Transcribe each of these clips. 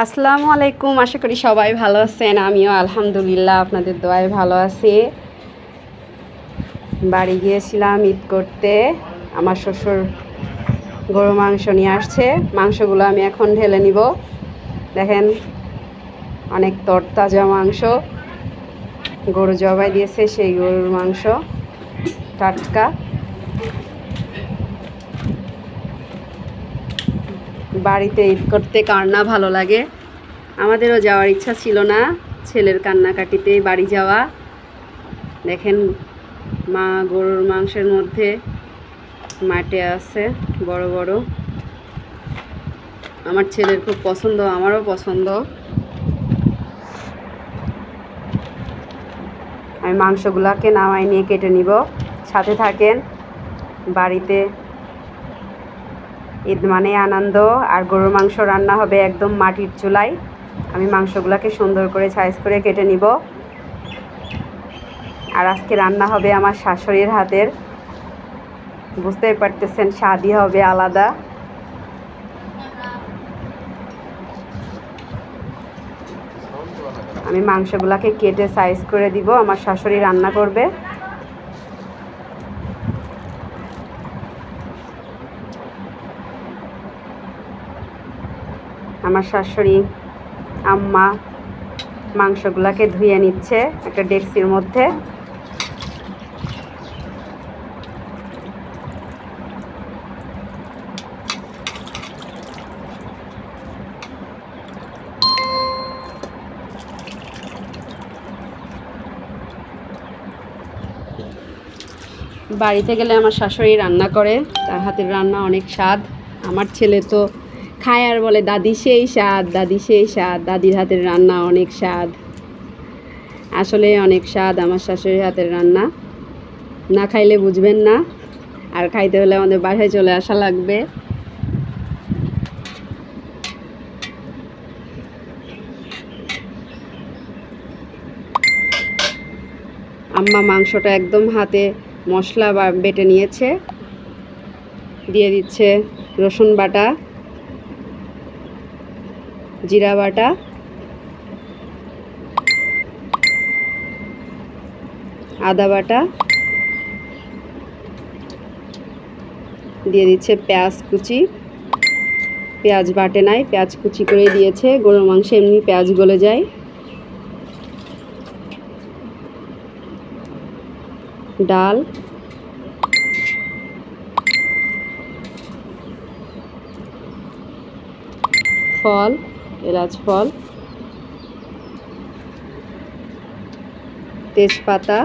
আসসালামু আলাইকুম, আশা করি সবাই ভালো আছেন, আমিও আলহামদুলিল্লাহ, আপনাদের দোয়ায় ভালো আছি। বাড়ি গিয়েছিলাম ঈদ করতে, আমার শ্বশুর গরু মাংস নিয়ে আসছে, মাংসগুলো আমি এখন ঢেলে নিব। দেখেন, অনেক তরতাজা মাংস, গরু জবাই দিয়েছে সেই গরুর মাংস, টাটকা। বাড়িতে ঈদ করতে কার না ভালো লাগে? আমাদেরও যাওয়ার ইচ্ছা ছিল না। ছেলের কান্নাকাটিতে বাড়ি যাওয়া। দেখেন মা গরুর মাংসের মধ্যে মাটে আছে, বড় বড়। আমার ছেলের খুব পছন্দ, আমারও পছন্দ। আমি মাংসগুলোকে নামাই নিয়ে কেটে নিব। সাথে থাকেন বাড়িতে ঈদ মানে আনন্দ, আর গরুর মাংস রান্না হবে একদম মাটির চুলায়। আমি মাংসগুলোকে সুন্দর করে সাইজ করে কেটে নিব। আর আজকে রান্না হবে আমার শাশুড়ির হাতের। বুঝতেই পারতেছেন, স্বাদই হবে আলাদা। আমি মাংসগুলোকে কেটে সাইজ করে দিব, আমার শাশুড়ি রান্না করবে। আমার শাশুড়ি, আম্মা মাংসগুলোকে ধুয়ে নিচ্ছে একটা ডেক্সির মধ্যে। বাড়িতে গেলে আমার শাশুড়ি রান্না করে, তার হাতের রান্না অনেক স্বাদ। আমার ছেলে তো খায় আর বলে, দাদি সেই স্বাদ, দাদি সেই স্বাদ, দাদির হাতের রান্না অনেক স্বাদ। আসলে অনেক স্বাদ আমার শাশুড়ির হাতের রান্না। না খাইলে বুঝবেন না, আর খাইতে হলে আমাদের বাসায় চলে আসা লাগবে। আম্মা মাংসটা একদম হাতে মশলা বেটে নিয়েছে। দিয়ে দিচ্ছে রসুন বাটা। জিরা বাটা। আদা বাটা। দিয়ে দিচ্ছে পেঁয়াজ কুচি। পেঁয়াজ বাটে নাই, পেঁয়াজ কুচি করে দিয়েছে। গরুর মাংস এমনি পেঁয়াজ গলে যায়। ডাল। ফল। এলাচ ফল তেজপাতা,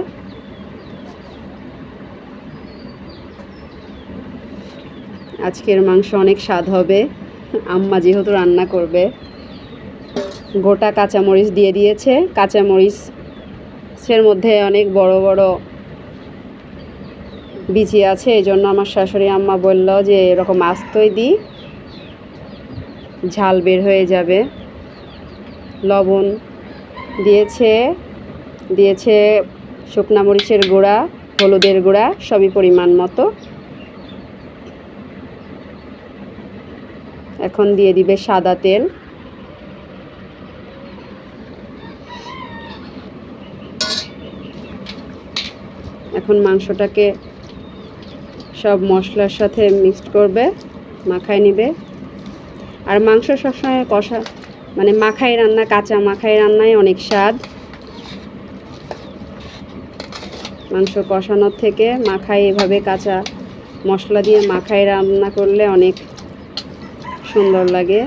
আজকের মাংস অনেক স্বাদ হবে। আম্মা যেহেতু রান্না করবে, গোটা কাঁচামরিচ দিয়ে দিয়েছে। কাঁচামরিচের মধ্যে অনেক বড় বড় বিচি আছে এই জন্য আমার শাশুড়ি আম্মা বলল যে এরকম আস্তই দিই। ঝাল বের হয়ে যাবে। লবণ দিয়েছে দিয়েছে শুকনা মরিচের গুঁড়া, হলুদের গুঁড়া, সবই পরিমাণ মতো। এখন দিয়ে দিবে সাদা তেল। এখন মাংসটাকে সব মশলার সাথে মিক্সড করবে, মাখায় নিবে। আর মাংস সবসময় কষা মানে মাখাই রান্না, কাঁচা মাখাই রান্নায় অনেক স্বাদ। মাংস কষানোর থেকে মাখাই, এভাবে কাঁচা মশলা দিয়ে মাখাই রান্না করলে অনেক সুন্দর লাগে।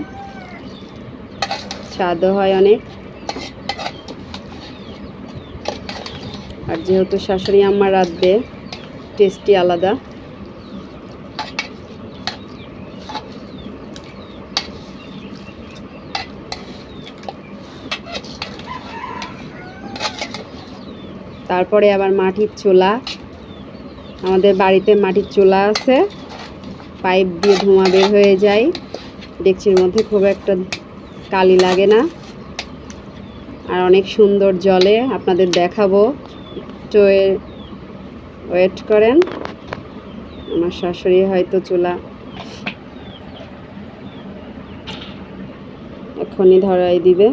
স্বাদও হয় অনেক। আর যেহেতু শাশুড়ি আমার রাঁধবে টেস্টি আলাদা। তারপরে আবার মাটির চোলা। আমাদের বাড়িতে মাটির চোলা আছে। পাইপ দিয়ে ধোঁয়া বের হয়ে যায়। ডেকচির মধ্যে খুব একটা কালি লাগে না। আর অনেক সুন্দর জলে আপনাদের দেখাবো। তো ওয়েট করেন। আমার শাশুড়ি হয়তো চুলা এখনই ধরাই দিবে।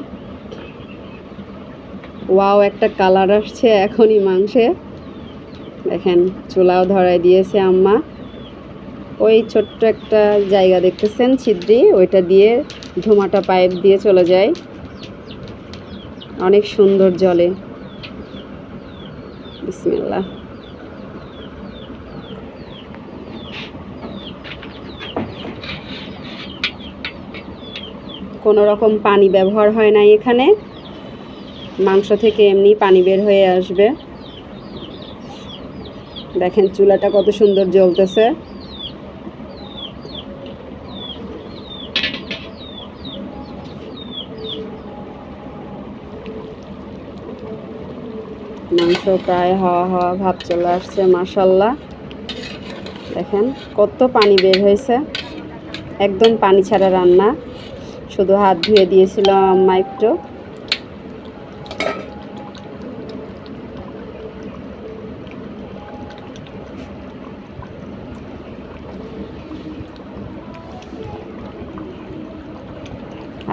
ওয়াও, একটা কালার আসছে এখনই মাংসে। দেখেন, চুলাও ধরাই দিয়েছে আম্মা। ওই ছোট্ট একটা জায়গা দেখতেছেন, ছিদ্রি? ওইটা দিয়ে ধুমাটা পাইপ দিয়ে চলে যায়। অনেক সুন্দর জলে। বিসমিল্লাহ। কোনো রকম পানি ব্যবহার হয় না এখানে। মাংস থেকে এমনি পানি বের হয়ে আসবে। দেখেন চুলাটা কত সুন্দর জ্বলতেছে। মাংস প্রায় হাওয়া হাওয়া ভাব চলে আসছে মাসাল্লাহ দেখেন কত পানি বের হয়েছে। একদম পানি ছাড়া রান্না। শুধু হাত ধুয়ে দিয়েছিল আম্মা একটু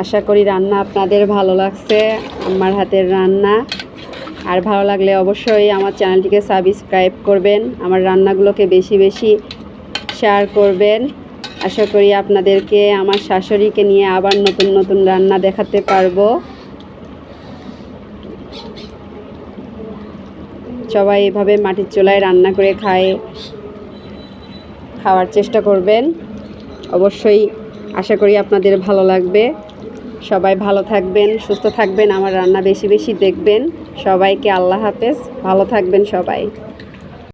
আশা করি রান্না আপনাদের ভালো লাগছে, আমার হাতের রান্না। আর ভালো লাগলে অবশ্যই আমার চ্যানেলটিকে সাবস্ক্রাইব করবেন, আমার রান্নাগুলোকে বেশি বেশি শেয়ার করবেন। আশা করি আপনাদেরকে, আমার শাশুড়িকে নিয়ে আবার নতুন নতুন রান্না দেখাতে পারব। সবাই এভাবে মাটির চুলায় রান্না করে খায়, খাওয়ার চেষ্টা করবেন। অবশ্যই আশা করি আপনাদের ভালো লাগবে। সবাই ভালো থাকবেন, সুস্থ থাকবেন, আমার রান্না বেশি বেশি দেখবেন। সবাইকে আল্লাহ হাফেজ, ভালো থাকবেন সবাই।